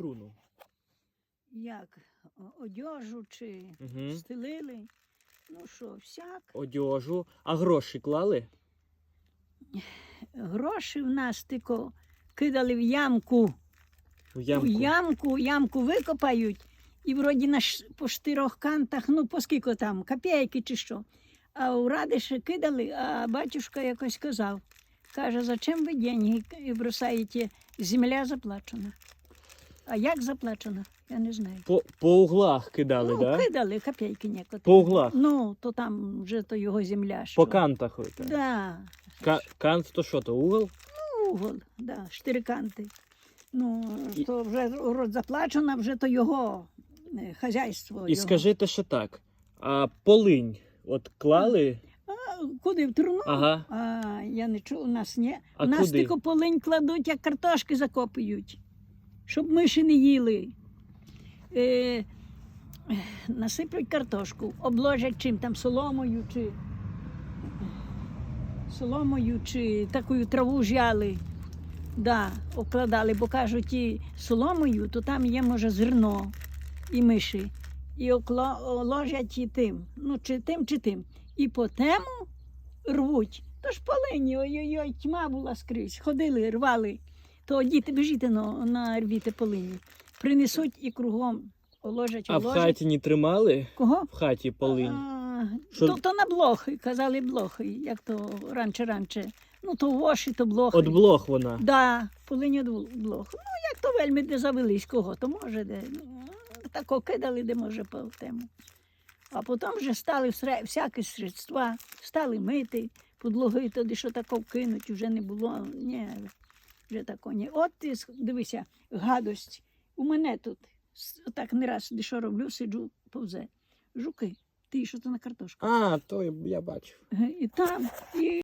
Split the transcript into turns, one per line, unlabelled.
труну?
Як о- одежу чи
Угу.
стелили. Ну що, всяк.
Одежу. А гроші клали?
Гроші в нас тільки кидали в ямку.
В ямку.
В ямку, ямку викопають, і вроді на ш- по штирьох кантах, ну по скільки там, копійки чи що. А у радиші кидали, а батюшка якось казав. Каже, зачем ви деньги бросаєте? Земля заплачена. А як заплачена? Я не знаю.
По, по углах кидали,
ну,
да?
кидали копійки некоторі.
По углах.
Ну, то там вже то його земля. Що.
По кантах. так.
Да.
Ка- кант то що, то угол?
Ну, Угол, да, штириканти. Ну,
І-
то вже заплачено, вже то його е, хазяйство.
І
його.
скажите ще так. А полинь, от клали?
А, куди в труну?
Ага.
А, я не чув, у нас ні.
А
у нас
куди?
тільки полинь кладуть, як картошки закопують, щоб миші не їли. Е, насиплють картошку, обложать чим там соломою чи соломою чи такою траву жяли. Да, обкладали, бо кажуть, і соломою, то там є, може, зерно і миші. І окло- ложать і тим, ну чи тим, чи тим. І по тему рвуть. То ж полині, ой-ой-ой, тьма була скрізь. Ходили, рвали. То діти біжіть на, на рвіте полині. Принесуть і кругом оложать,
А в
оложать.
хаті не тримали?
Кого?
В хаті полинь.
А,
Що-
то, то на блохи, казали блохи, як то раніше-раніше. Ну, то воші, то блохи.
От блох вона.
Да, полині од блох. Ну, як то вельми де завелись, кого, то може де. Ну, тако кидали, де може по тему. А потім вже стали всре- всякі средства, стали мити, підлоги тоді, що тако кинуть, вже не було. Ні, вже тако ні. От ти дивися, гадость. У мене тут так не раз що роблю, сиджу повзе. Жуки, ти що то на картошку.
А, то я бачив.
Е, І там, і